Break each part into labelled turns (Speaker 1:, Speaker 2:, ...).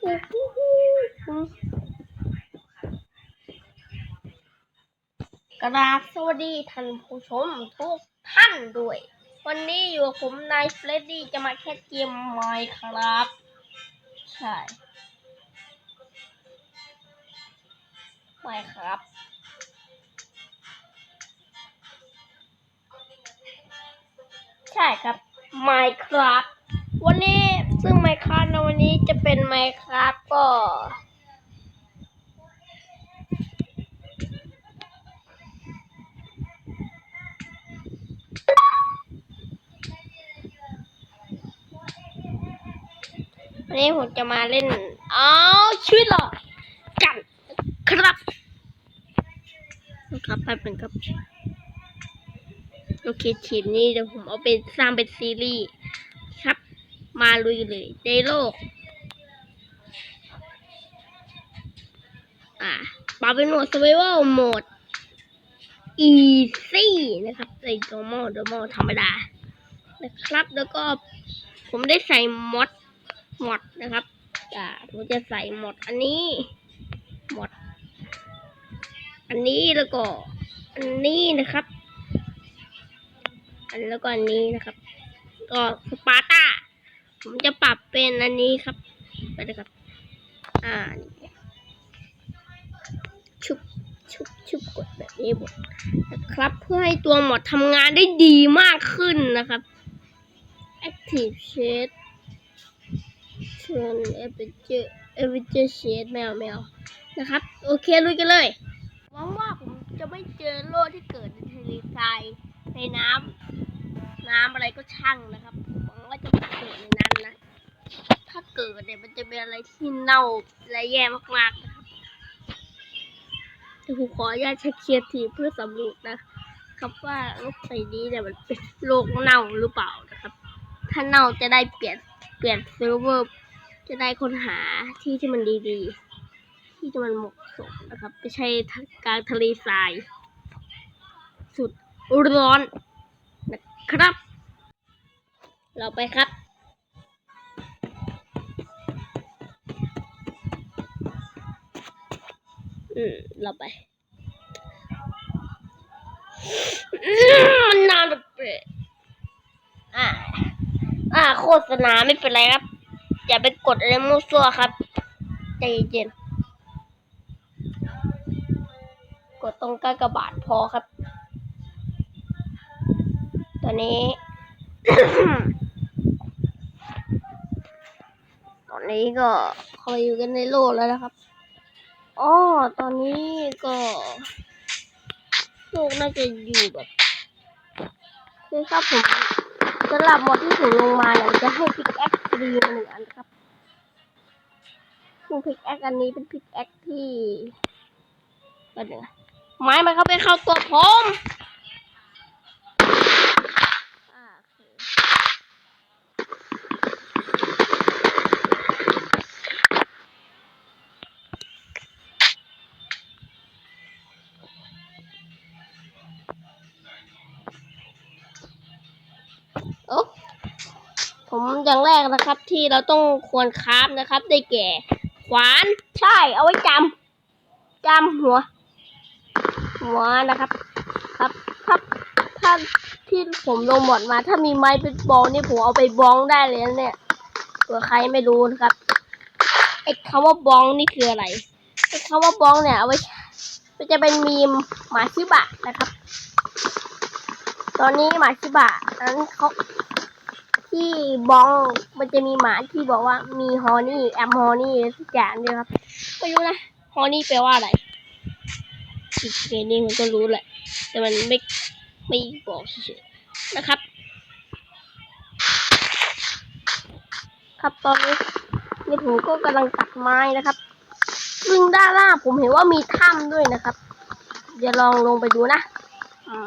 Speaker 1: กราบสวัสดีท่านผู้ชมทุกท่านด้วย วันนี้อยู่กับผมนายเฟรดดี้จะมาแค่เกมไมค์ครับ ใช่ไม่ครับใช่ครับ Minecraft วันนี้ซึ่ง Minecraft ในวันนี้ เป็น Minecraft ก็วันนี้ผมจะมาเล่น เอาชีวิตหรอกันครับ ครับแป๊บหนึงครับ โอเคทีมนี้เดี๋ยวผมเอาไปสร้างเป็นซีรีส์ครับ มาลุยเลยในโลก อ่าปาเป็นโหมด survival โหมด easy นะครับใน normal normal ธรรมดา นะครับ แล้วก็ผมได้ใส่มอดมอดนะครับอ่าผมจะใส่มอดอันนี้มอดอันนี้แล้วก็ อันนี้นะครับ อันแล้วก็อันนี้นะครับ ก็สปาร์ตาผมจะปรับเป็นอันนี้ครับไปเลยครับ อ่า กดแบบนี้หมดนะครับ เพื่อให้ตัวหมดทำงานได้ดีมากขึ้นนะครับ Active Shade เชิญ Aperture Aperture Shade แมวแมวนะครับ โอเคลุยกันเลยหวังว่าผมจะไม่เจอโลกที่เกิดในทะเลทรายในน้ำน้ำอะไรก็ช่างนะครับหวังว่าจะไม่เกิดในนั้นนะ ถ้าเกิดเนี่ยมันจะเป็นอะไรที่เน่าและแย่มากๆ แต่ผมขออนุญาตใช้เคียร์ทีเพื่อสำรวจนะครับว่าโลกใบนี้เนี่ยมันเป็นโลกเน่าหรือเปล่านะครับ ถ้าเน่าจะได้เปลี่ยนเปลี่ยนเซิร์ฟเวอร์จะได้ค้นหาที่ที่มันดีๆ ที่ที่มันเหมาะสมนะครับไม่ใช่กลางทะเลทราย สุดร้อนนะครับ เราไปครับ อืมเราไปอืมนนานแบบเปะอ่า อ่า โฆษณาไม่เป็นไรครับ อย่าไปกดอะไรมั่วซั่วครับ ใจเย็นๆกดตรงกากบาทพอครับ ตอนนี้ ตอนนี้ก็เขาอยู่กันในโลกแล้วนะครับ อ๋อตอนนี้ก็ลูกน่าจะอยู่แบบคือครับผมสำหรับหมดที่ถูกลงมาเนี่ยจะให้พิกแอคฟรีมาหนึ่งอันครับซึ่งพิกแอคอันนี้เป็นพิกแอคที่ก็เดี๋ยวนะไม้มันเข้าไปเข้าตัวผม โอ้ผมอย่างแรกนะครับที่เราต้องควรคราฟนะครับ ได้แก่ ขวานใช่เอาไว้จำจำหัว หัวนะครับ ครับถ้าถ้าที่ผมลงหมดมา ถ้ามีไม้เป็นบอลนี่ผมเอาไปบ้องได้เลยนะเนี่ยเผื่อใครไม่รู้นะครับไอ้คำว่าบ้องนี่คืออะไรไอ้คำว่าบ้องเนี่ยเอาไว้มันจะเป็นมีมหมาชิบะนะครับ ตอนนี้หมาชิบะนั้นเขาที่บองมันจะมีหมาที่บอกว่ามีฮอนี่แอมฮอนี่ทุกอย่างด้วยครับไม่รู้นะฮอนี่แปลว่าอะไรอีกเกนี้มันก็รู้แหละ แต่มันไม่ไม่บอกเฉยๆนะครับ ครับตอนนี้นี่ผมก็กำลังตัดไม้นะครับ ซึ่งด้านล่างผมเห็นว่ามีถ้ำด้วยนะครับเดี๋ยวลองลงไปดูนะ อืม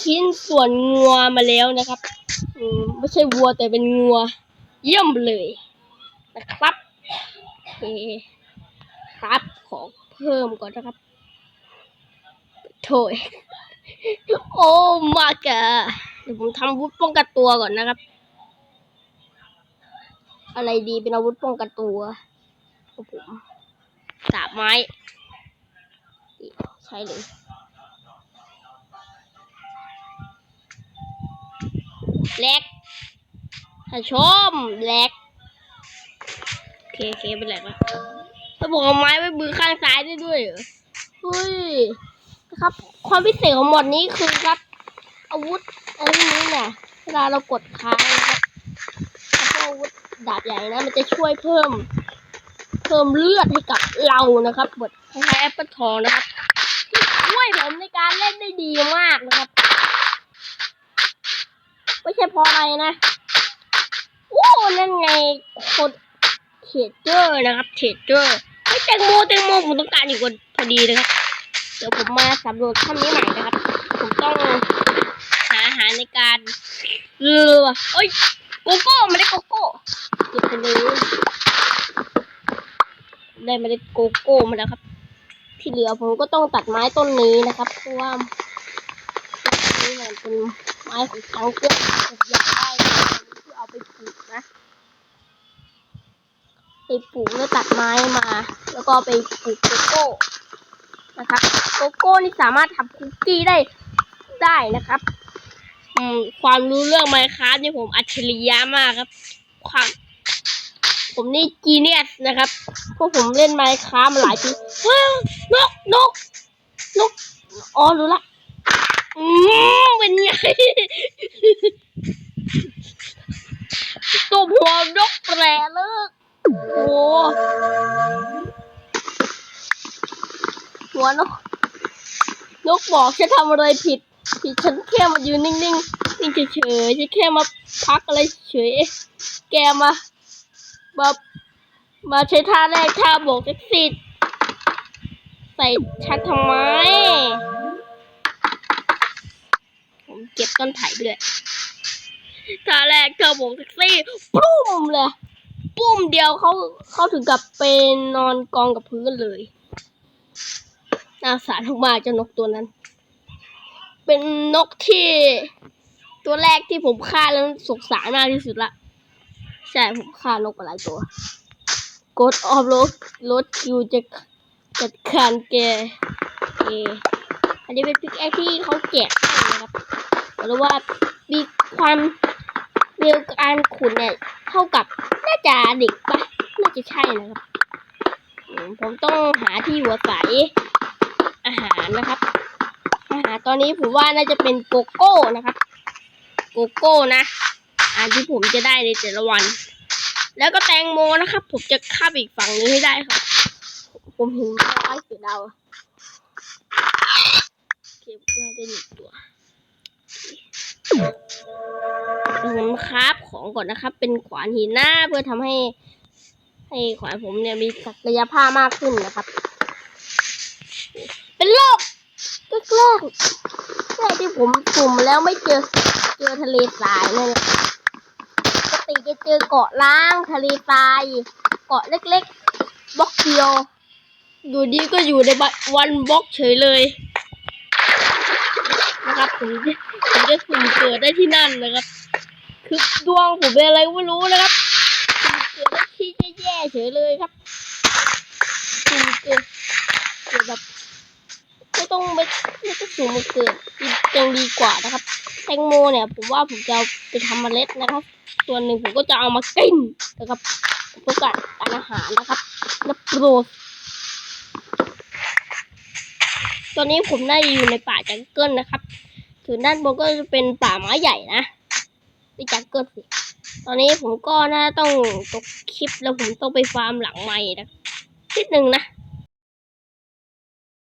Speaker 1: ชิ้นส่วนงัวมาแล้วนะครับ อืมไม่ใช่วัวแต่เป็นงัว เยี่ยมเลยนะครับโอเคครับขอเพิ่มก่อนนะครับโถยโอ้มาเกะเดี๋ยวผมทำอาวุธป้องกันตัวก่อนนะครับ อะไรดีเป็นอาวุธป้องกันตัวผมดาบไม้ ใช่เลย แลกถ้าชมแลกโอเคโอเคเป็นแลกแล้วแล้วผมเอาไม้ไว้มือข้างซ้ายได้ด้วยเหรอเฮ้ยนะครับ ความพิเศษของหมดนี้คือครับ อาวุธอันนี้เนี่ยเวลาเรากดค้างนะครับอาวุธดาบใหญ่นะ มันจะช่วยเพิ่ม เพิ่มเลือดให้กับเรานะครับบทคล้ายแอปเปิลทองนะครับช่วยผมในการเล่นได้ดีมากนะครับ พอะไรนะโอ้นั่นไงคดเทเจอร์นะครับเทเจอร์ไม่แตงโมแตงโมผมต้องการอีกคนพอดีนะครับ เดี๋ยวผมมาสำรวจถ้ำนี้ใหม่นะครับ ผมต้องหาอาหารในการเรือเอ้ยโกโก้ไม่ได้โกโก้เก็บไปเลยได้ไม่ได้โกโก้มาแล้วครับ ที่เหลือผมก็ต้องตัดไม้ต้นนี้นะครับเพราะว่าต้นนี้มันเป็น ไม้ของทาเกื้อผมอยากได้เพื่อเอาไปปลูกนะไปปลูกแล้วตัดไม้มา แล้วก็ไปปลูกโกโก้นะครับโกโก้นี่สามารถทำคุกกี้ได้ได้นะครับความรู้เรื่องไมค้านี่ผมอัจฉริยะมากครับความผมนี่จีเนียสนะครับเพราะผมเล่นไมค้ามาหลายปีเฮ้ยนกนกนกอ๋อรู้ละ อืมเป็นไงตัวหัวนกแปรเลิกโอ้หัวนกนกบอกฉันทำอะไรผิด ผิดฉันแค่มายืนนิ่งๆนิ่งเฉยๆฉันแค่มาพักอะไรเฉยแกมามามาใช้ท่าแรกท่าโบกแท็กซี่ใส่ฉันทำไมผม เก็บต้นไผ่ด้วยท่าแรกเธอโบกแท็กซี่ปุ้มเลยปุ้มเดียวเขาเขาถึงกับเป็นนอนกองกับพื้นเลยน่าสงสารมากๆเจ้านกตัวนั้น เป็นนกที่ ตัวแรกที่ผมฆ่าแล้วสงสารมากที่สุดละใช่ผมฆ่านกหลายตัวกดออฟรดรถคิวจะจัดการแกเออันนี้เป็นพิกแอคที่เขาแจกให้นะครับ หรือว่ามีความเร็วการขุดเนี่ยเท่ากับน่าจะเด็กปะน่าจะใช่นะครับผมต้องหาที่อยู่อาศัยอาหารนะครับ อาหารตอนนี้ผมว่าน่าจะเป็นโกโก้นะครับ โกโก้นะอาที่ผมจะได้ในแต่ละวัน แล้วก็แตงโมนะครับ ผมจะข้ามอีกฝั่งนึงให้ได้ครับ ผมเห็นไม้เสือดาวเก็บได้หนึ่งตัว ผมคราฟของก่อนนะครับ เป็นขวานหินหน้าเพื่อทำให้ ให้ขวานผมเนี่ยมีศักยภาพมากขึ้นนะครับ เป็นโรคแรกแรกที่ผมสุ่มแล้วไม่เจอเจอทะเลทรายเลยปกติจะเจอเกาะล้างทะเลทรายเกาะเล็กๆบล็อกเดียว อยู่ดีก็อยู่ในวันบล็อกเฉยเลยนะครับผมผมจะสุ่มเกิดได้ที่นั่นนะครับ คือดวงผมเป็นอะไรไม่รู้นะครับเกิดได้ที่แย่ๆเฉยเลยครับเกิดเกิดแบบไม่ต้องไม่ไม่ต้องสูงมาเกิดยังดีกว่านะครับ แตงโมเนี่ย ผมว่าผมจะไปทำเมล็ดนะครับ ส่วนหนึ่งผมก็จะเอามากินนะครับเพื่อการการอาหารนะครับและโปรดตอนนี้ผมน่าจะอยู่ในป่าจังเกิลนะครับส่วนด้านบนก็จะเป็นป่าไม้ใหญ่นะ ไม่จักเกิลสิตอนนี้ผมก็น่าต้องตกคลิปแล้วผมต้องไปฟาร์มหลังใหม่นะนิดนึงนะ